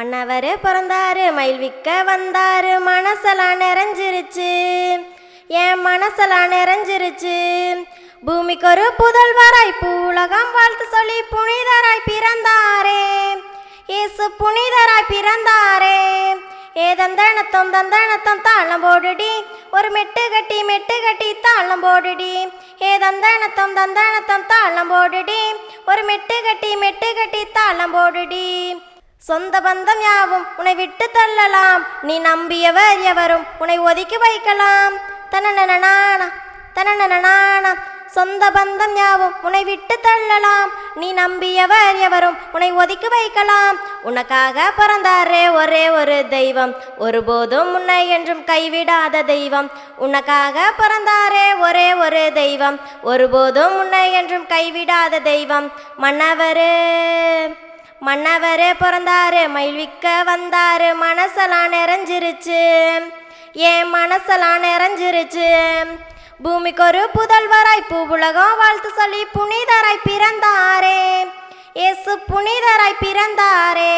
மன்னவர் பிறந்தாரு மயில் விற்க வந்தாரு மனசெல்லாம் நிறைஞ்சிருச்சு. என் மனசெல்லாம் நிறைஞ்சிருச்சு. பூமிக்கு ஒரு புதல்வராய் பூலகம் வாழ்த்து சொல்லி புனிதராய் பிறந்தாரே. இயேசு புனிதராய் பிறந்தாரே. ஏதந்தனத்தம் தந்தனத்தம் தாளம் போடுடி. ஒரு மெட்டு கட்டி மெட்டு கட்டி தாளம் போடுடி. ஏதந்தனத்தம் தந்தனத்தம் தாளம் போடுடி. ஒரு மெட்டு கட்டி மெட்டு கட்டி தாளம் போடுடி. சொந்த பந்தம் யாவும் உன்னை விட்டு தள்ளலாம். நீ நம்பியவர் எவரும் உன்னை ஒதுக்கி வைக்கலாம். தனனனானா தனனனானா சொந்த பந்தம் யாவும் உன்னை விட்டு தள்ளலாம். நீ நம்பியவர் எவரும் உன்னை ஒதுக்கி வைக்கலாம். உனக்காக பிறந்தாரே ஒரே ஒரு தெய்வம். ஒருபோதும் உன்னை என்றும் கைவிடாத தெய்வம். உனக்காக பிறந்தாரே ஒரே ஒரு தெய்வம். ஒருபோதும் உன்னை என்றும் கைவிடாத தெய்வம். மன்னவரே. மன்னவரே பிறந்தாரு மயில்விக்க வந்தாரு மனசெல்லாம் நிறைஞ்சிருச்சு. என் மனசெல்லாம் நிறைஞ்சிருச்சு? பூமிக்கு ஒரு புதல்வராய் பூவுலகம் வாழ்த்து சொல்லி புனிதராய் பிறந்தாரே. இயேசு புனிதராய் பிறந்தாரே.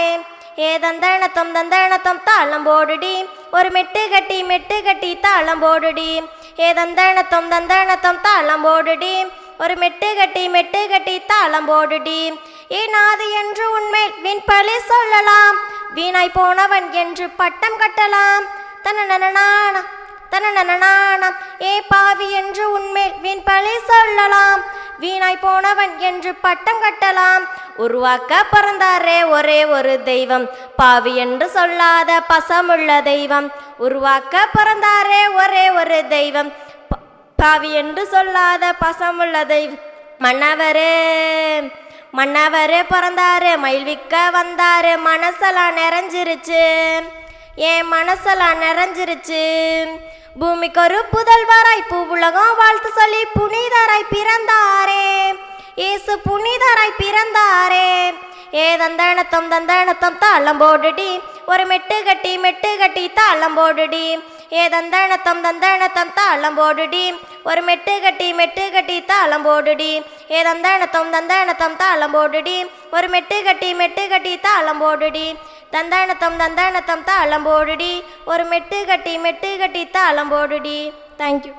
ஏ தந்தனத்தம் தந்தனத்தம் தாளம் போடுடி. ஒரு மெட்டு கட்டி மெட்டு கட்டி தாளம் போடுடி. ஏ தந்தனத்தம் தந்தனத்தம் தாளம் போடுடி. ஒரு மெட்டு கட்டி மெட்டு கட்டி தாளம் போடுடி. ஏனாது என்று உண்மை விண்பழி சொல்லலாம். வீணாய் போனவன் என்று பட்டம் கட்டலாம். தனனனான தனனனான ஏ பாவி என்று உண்மை விண்பழி சொல்லலாம். வீணாய் போனவன் என்று பட்டம் கட்டலாம். உருவாக்க பிறந்தாரே ஒரே ஒரு தெய்வம். பாவி என்று சொல்லாத பசமுள்ள தெய்வம். உருவாக்க பிறந்தாரே ஒரே ஒரு தெய்வம். பாவி என்று சொல்லாத பசமுள்ள தெய்வம். மன்னவரே. மன்னவர் பிறந்தாரு மயில் விற்க வந்தாரு மனசெல்லாம் நிறைஞ்சிருச்சு. என் மனசெல்லாம் நிறைஞ்சிருச்சு? பூமிக்கு ஒரு புதல்வராய் பூவுலகம் வாழ்த்து சொல்லி புனிதராய் பிறந்தாரே. இயேசு புனிதராய் பிறந்தாரே. ஏ தந்தனத்தம் தந்தனத்தம் தாளம் போடுடி. ஒரு மெட்டு கட்டி மெட்டு கட்டி தாளம் போடுடி. ஏ தந்தனத்தம் தந்தனத்தம் தாளம் போடுடி. ஒரு மெட்டு கட்டி மெட்டு கட்டி தாளம் போடுடி. ஏ தந்தானத்தம் தந்தனத்தம் தாளம் போடுடி. ஒரு மெட்டு கட்டி மெட்டு கட்டி தாளம் போடுடி. தந்தானத்தம் தந்தானத்தம் தாளம் போடுடி. ஒரு மெட்டு கட்டி மெட்டு கட்டி தாளம் போடுடி. தேங்க்யூ